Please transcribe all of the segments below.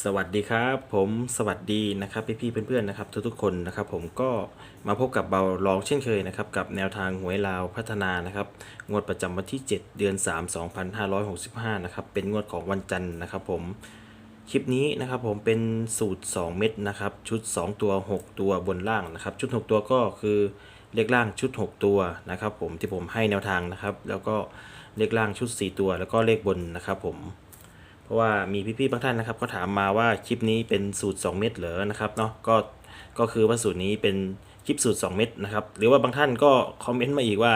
สวัสดีครับผมสวัสดีนะครับพี่ๆเพื่อนๆนะครับทุกๆคนนะครับผมก็มาพบกับเบาลองเช่นเคยนะครับกับแนวทางหวยลาวพัฒนานะครับงวดประจำวันที่ 7 เดือน 3 2565นะครับเป็นงวดของวันจันทร์นะครับผมคลิปนี้นะครับผมเป็นสูตร 2 เม็ดนะครับชุด 2 ตัว 6 ตัวบนล่างนะครับชุด 6 ตัวก็คือเลขล่างชุด 6 ตัวนะครับผมที่ผมให้แนวทางนะครับแล้วก็เลขล่างชุด 4 ตัว แล้วก็เลขบนนะครับผม ราะว่ามีพี่ๆบางท่านนะครับก็ถามมาว่าคลิปนี้เป็นสูตร 2 เม็ดเหรอนะครับเนาะก็ก็คือว่าสูตรนี้เป็นคลิปสูตร 2 เม็ดนะครับหรือว่าบางท่านก็คอมเมนต์มาอีกว่า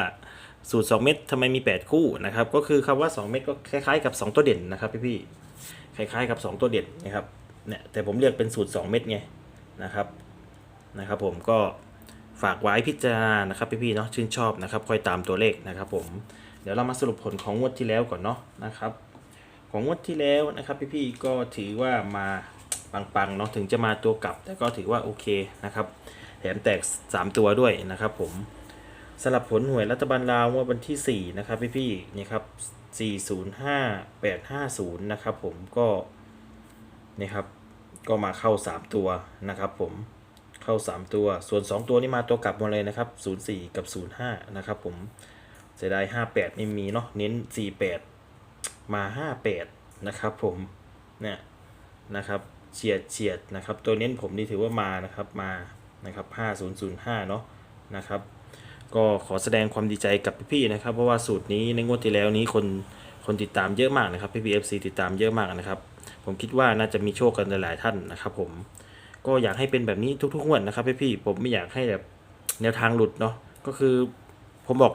สูตร 2 เม็ดทำไมมี 8 คู่นะครับก็คือคำว่า 2 เม็ดก็คล้ายๆกับ 2 ตัวเด่นนะครับพี่ๆคล้ายๆกับ 2 ตัวเด่นนะครับเนี่ยแต่ผมเรียกเป็นสูตร 2 เม็ดไงนะครับนะครับผมก็ฝากไว้พิจารณานะครับพี่ๆเนาะชื่นชอบนะครับคอยตามตัวเลขนะครับผมเดี๋ยวเรามาสรุปผลของงวดที่แล้วก่อนเนาะนะครับ ของงวดที่แล้วนะครับพี่ๆก็ถือว่ามาปังๆเนาะถึงจะมาตัวกลับ แต่ก็ถือว่าโอเคนะครับแถมแตก 3 ตัวด้วยนะครับผมสลับผลหวยรัฐบาลลาวงวดวันที่ 4 นะครับพี่ๆนี่ครับ 405 850 นะครับผมก็นี่ครับก็มาเข้า 3 ตัวนะครับผมเข้า 3 ตัวส่วน 2 ตัวนี่มาตัวกลับหมดเลยนะครับ 04 กับ 05 นะครับผมเสียดาย58 ไม่มีเนาะเน้น 48 มา 58 นะครับผมเนี่ยนะครับเฉียดเฉียดนะครับตัวเน้นผมนี่ถือว่ามานะครับมานะครับ5005 เนาะนะครับ ก็ขอแสดงความดีใจกับพี่ๆนะครับ เพราะว่าสูตรนี้ในงวดที่แล้วนี้คนคนติดตามเยอะมากนะครับพี่พีเอฟซีติดตามเยอะมากนะครับ ผมคิดว่าน่าจะมีโชคกันหลายท่านนะครับ ผมก็อยากให้เป็นแบบนี้ทุกๆงวดนะครับพี่ๆผมไม่อยากให้แบบแนวทางหลุดเนาะก็คือผมบอก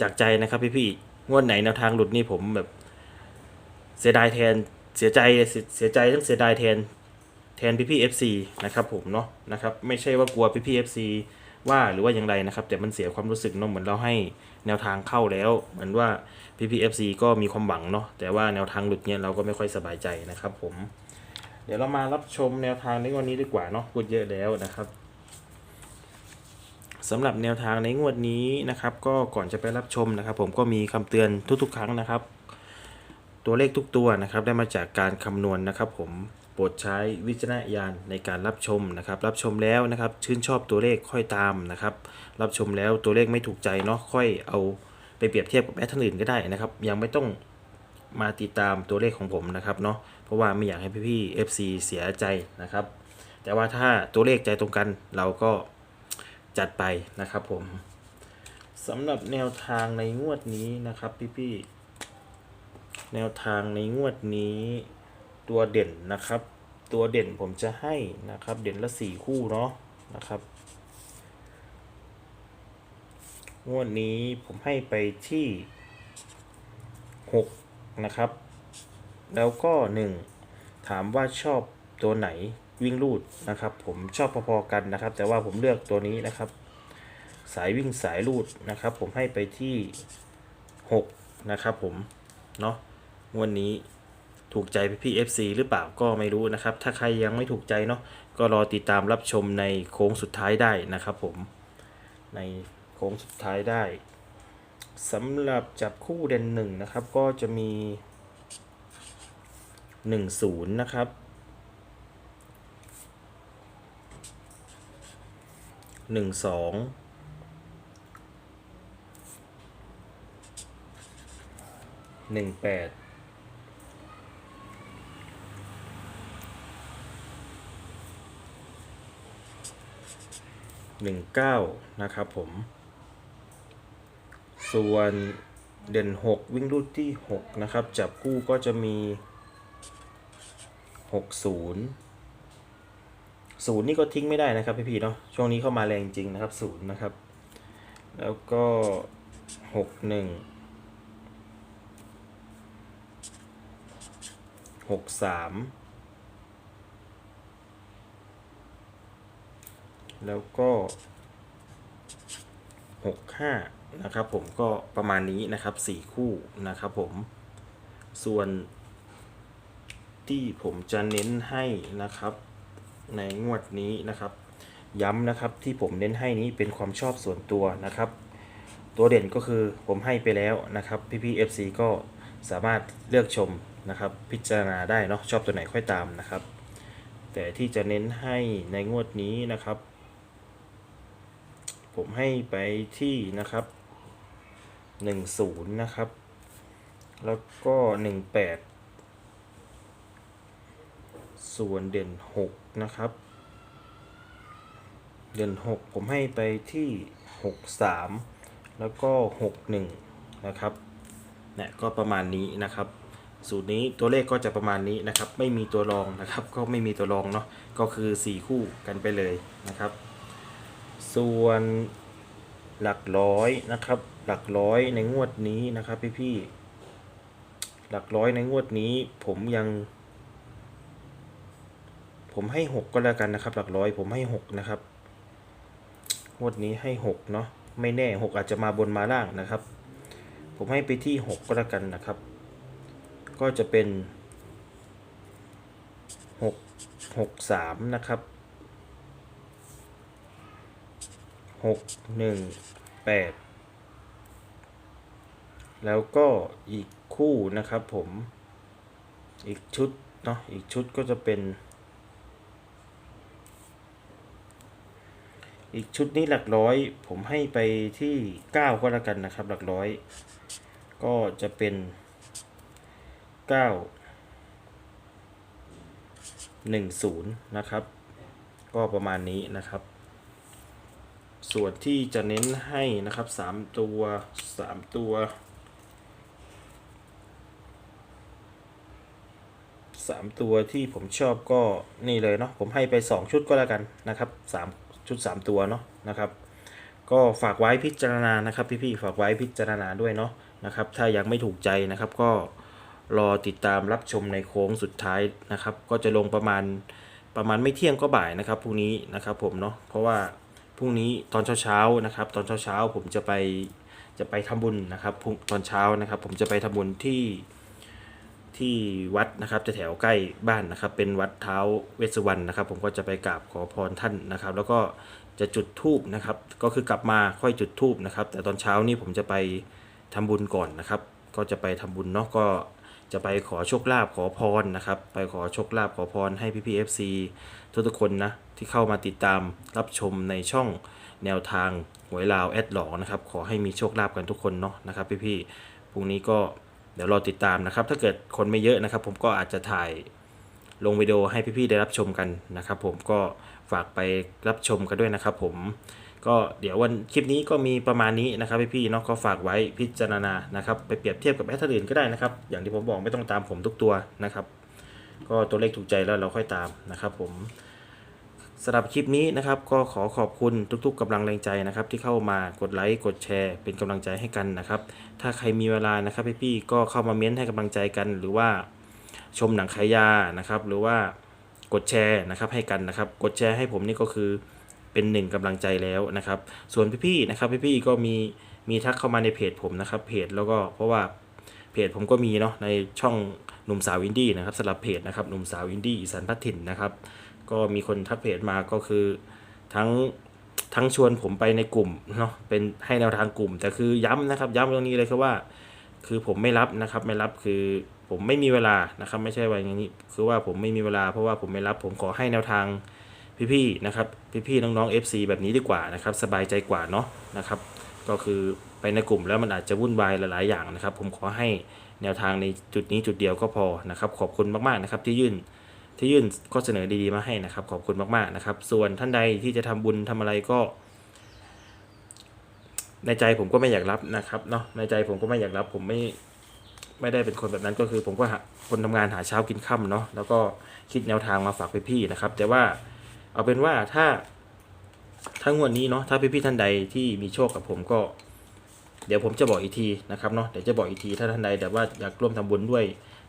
จากใจนะครับพี่ๆงวดไหนแนวทางหลุดนี่ผมแบบ เสียดายแทนเสียใจเสียใจทั้งเสียดายแทนแทนพี่พี่เอฟซีนะครับผมเนาะนะครับไม่ใช่ว่ากลัวพี่พี่เอฟซีว่าหรือว่าอย่างไรนะครับ แต่มันเสียความรู้สึกเนาะเหมือนเราให้แนวทางเข้าแล้ว เหมือนว่าพี่พี่เอฟซีก็มีความหวังเนาะแต่ว่าแนวทางหลุดเนี่ยเราก็ไม่ค่อยสบายใจนะครับ ผม เดี๋ยวเรามารับชมแนวทางในวันนี้ดีกว่าเนาะพูดเยอะแล้วนะครับสำหรับแนวทางในงวดนี้นะครับ ก็ก่อนจะไปรับชมนะครับ ผมก็มีคำเตือนทุกๆ ครั้งนะครับ ตัวเลขทุกตัวนะครับได้มาจากการคำนวณนะครับ ผมโปรดใช้วิจารณญาณในการรับชมนะครับ รับชมแล้วนะครับ ชื่นชอบตัวเลขค่อยตามนะครับ รับชมแล้วตัวเลขไม่ถูกใจเนาะค่อยเอาไปเปรียบเทียบกับแอดท่านอื่นก็ได้นะครับ ยังไม่ต้องมาติดตามตัวเลขของผมนะครับเนาะเพราะว่าไม่อยากให้พี่ๆ FC เสียใจนะครับ แต่ว่าถ้าตัวเลขใจตรงกันเราก็จัดไปนะครับผมสำหรับแนวทางในงวดนี้นะครับพี่ๆ แนวทางในงวดนี้ตัวเด่นนะครับ ตัวเด่นผมจะให้นะครับ เด่นละสี่คู่เนาะนะครับ งวดนี้ผมให้ไปที่หกนะครับ แล้วก็หนึ่งถามว่าชอบตัวไหนวิ่งลูดนะครับ ผมชอบพอๆกันนะครับ แต่ว่าผมเลือกตัวนี้นะครับ สายวิ่งสายลูดนะครับ ผมให้ไปที่หกนะครับผม เนาะ วันนี้ถูกใจพี่ๆ FC หรือเปล่าก็ไม่รู้นะครับ ถ้าใครยังไม่ถูกใจเนาะก็รอติดตามรับชมในโค้งสุดท้ายได้นะครับผมในโค้งสุดท้ายได้สำหรับจับคู่เด่นหนึ่งนะครับ ก็จะมี 10 นะครับ 12 18 19 นะครับผม ส่วนเด่น 6 วิ่งรูดที่ 6 นะครับ จับคู่ก็จะมี 60 0 นี่ก็ทิ้งไม่ได้นะครับพี่พี่เนาะช่วงนี้เข้ามาแรงจริงนะครับ 0 นะครับ แล้วก็ 61 63 แล้วก็ 65 นะครับผมก็ประมาณนี้นะครับ 4 คู่นะครับผม ส่วนที่ผมจะเน้นให้นะครับในงวดนี้นะครับ ย้ำนะครับที่ผมเน้นให้นี้เป็นความชอบส่วนตัวนะครับ ตัวเด่นก็คือผมให้ไปแล้วนะครับพี่ๆ FC ก็สามารถเลือกชมนะครับ พิจารณาได้เนาะชอบตัวไหนค่อยตามนะครับ แต่ที่จะเน้นให้ในงวดนี้นะครับ ผมให้ไปที่นะครับ10นะครับ แล้วก็18ส่วนเด่น6นะครับ เด่น6ผมให้ไปที่63แล้วก็61นะครับเนี่ยก็ประมาณนี้นะครับ สูตรนี้ตัวเลขก็จะประมาณนี้นะครับ ไม่มีตัวรองนะครับ ก็ไม่มีตัวรองเนาะก็คือ 4 คู่กันไปเลยนะครับ ส่วนหลักร้อยนะครับ หลักร้อยในงวดนี้นะครับพี่ๆหลักร้อยในงวดนี้ ผมยัง ผมให้หกก็แล้วกันนะครับ หลักร้อยผมให้หกนะครับงวดนี้ให้หกเนาะไม่แน่หกอาจจะมาบนมาล่างนะครับ ผมให้ไปที่หกก็แล้วกันนะครับ ก็จะเป็นหกหกสามนะครับ หกหนึ่งแปดแล้วก็อีกคู่นะครับผมอีกชุดเนาะอีกชุดก็จะเป็น อีกชุดนี้หลักร้อย ผมให้ไปที่ 9 ก็แล้วกันนะครับ หลักร้อย ก็จะเป็น 9 10 นะครับ ก็ประมาณนี้นะครับ ส่วนที่จะเน้นให้นะครับ3ตัว3ตัว3ตัวที่ผมชอบก็นี่เลยเนาะผมให้ไป 2 ชุดก็แล้วกันนะครับ3ชุด 3 ตัวเนาะนะครับ ก็ฝากไว้พิจารณานะครับพี่ๆฝากไว้พิจารณาด้วยเนาะนะครับ ถ้ายังไม่ถูกใจนะครับก็รอติดตามรับชมในโค้งสุดท้ายนะครับ ก็จะลงประมาณประมาณไม่เที่ยงก็บ่ายนะครับพรุ่งนี้นะครับผมเนาะเพราะว่า พรุ่งนี้ตอนเช้าๆนะครับ ตอนเช้าๆผมจะไปจะไปทำบุญนะครับพรุ่งตอนเช้านะครับ ผมจะไปทำบุญที่ที่วัดนะครับจะแถวใกล้บ้านนะครับ เป็นวัดเท้าเวสุวรรณนะครับ ผมก็จะไปกราบขอพรท่านนะครับ แล้วก็จะจุดธูปนะครับ ก็คือกลับมาค่อยจุดธูปนะครับ แต่ตอนเช้านี่ผมจะไปทำบุญก่อนนะครับ ก็จะไปทำบุญเนาะก็ จะไปขอโชคลาภขอพรนะครับ ไปขอโชคลาภขอพรให้พี่พีเอฟซีทุกๆคนนะ ที่เข้ามาติดตามรับชมในช่องแนวทางหวยลาวแอดหลอกนะครับ ขอให้มีโชคลาภกันทุกคนเนาะนะครับพี่ๆพรุ่งนี้ก็เดี๋ยวรอติดตามนะครับ ถ้าเกิดคนไม่เยอะนะครับ ผมก็อาจจะถ่ายลงวิดีโอให้พี่ๆได้รับชมกันนะครับ ผมก็ฝากไปรับชมกันด้วยนะครับ ผม ก็เดี๋ยววันคลิปนี้ก็มีประมาณนี้นะครับพี่ๆเนาะก็ฝากไว้พิจารณานะครับไปเปรียบเทียบกับแอดอื่นก็ได้นะครับ อย่างที่ผมบอกไม่ต้องตามผมทุกตัวนะครับ ก็ตัวเลขถูกใจแล้วเราค่อยตามนะครับ ผมสำหรับคลิปนี้นะครับก็ขอขอบคุณทุกๆกำลังแรงใจนะครับ ที่เข้ามากดไลค์กดแชร์เป็นกำลังใจให้กันนะครับ ถ้าใครมีเวลานะครับพี่ๆก็เข้ามาเม้นให้กำลังใจกัน หรือว่าชมหนังขายยานะครับ หรือว่ากดแชร์นะครับให้กันนะครับ กดแชร์ให้ผมนี่ก็คือ เป็นหนึ่งกำลังใจแล้วนะครับ ส่วนพี่ๆนะครับพี่ๆก็มีมีทักเข้ามาในเพจผมนะครับเพจแล้วก็เพราะว่าเพจผมก็มีเนาะในช่องหนุ่มสาวอินดี้นะครับสำหรับเพจนะครับหนุ่มสาวอินดี้อีสานพัฒถิ่นนะครับ ก็มีคนทักเพจมาก็คือทั้งทั้งชวนผมไปในกลุ่มเนาะเป็นให้แนวทางกลุ่ม แต่คือย้ำนะครับ ย้ำตรงนี้เลยคือว่า คือผมไม่รับนะครับไม่รับคือผมไม่มีเวลานะครับ ไม่ใช่ว่าอย่างนี้ คือว่าผมไม่มีเวลาเพราะว่าผมไม่รับผมขอให้แนวทาง พี่ๆนะครับพี่ๆน้องๆ FC แบบนี้ดีกว่านะครับสบายใจกว่าเนาะนะครับ ก็คือไปในกลุ่มแล้วมันอาจจะวุ่นวายหลายๆอย่างนะครับ ผมขอให้แนวทางในจุดนี้จุดเดียวก็พอนะครับ ขอบคุณมากๆนะครับที่ยื่นที่ยื่นข้อเสนอดีๆมาให้นะครับ ขอบคุณมากๆนะครับ ส่วนท่านใดที่จะทำบุญทำอะไรก็ ในใจผมก็ไม่อยากรับนะครับเนาะในใจผมก็ไม่อยากรับ ผมไม่ไม่ได้เป็นคนแบบนั้นก็คือผมก็คนทำงานหาเช้ากินค่ำเนาะแล้วก็คิดแนวทางมาฝากพี่ๆนะครับ แต่ว่า เอาเป็นว่าถ้าถ้างวดนนี้เนาะถ้าพี่ๆท่านใดที่มีโชคกับผมก็ เดี๋ยวผมจะบอกอีกทีนะครับเนาะเดี๋ยวจะบอกอีกทีถ้าท่านใดแต่ว่าอยากร่วมทำบุญด้วย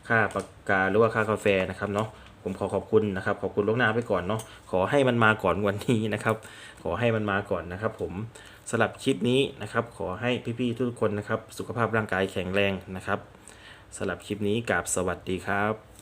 ค่าปากกาหรือว่าค่ากาแฟนะครับเนาะผมขอขอบคุณนะครับ ขอบคุณล่วงหน้าไปก่อนเนาะขอให้มันมาก่อนวันนี้นะครับ ขอให้มันมาก่อนนะครับ ผมสำหรับคลิปนี้นะครับ ขอให้พี่ๆทุกคนนะครับ สุขภาพร่างกายแข็งแรงนะครับสำหรับคลิปนี้กับสวัสดีครับ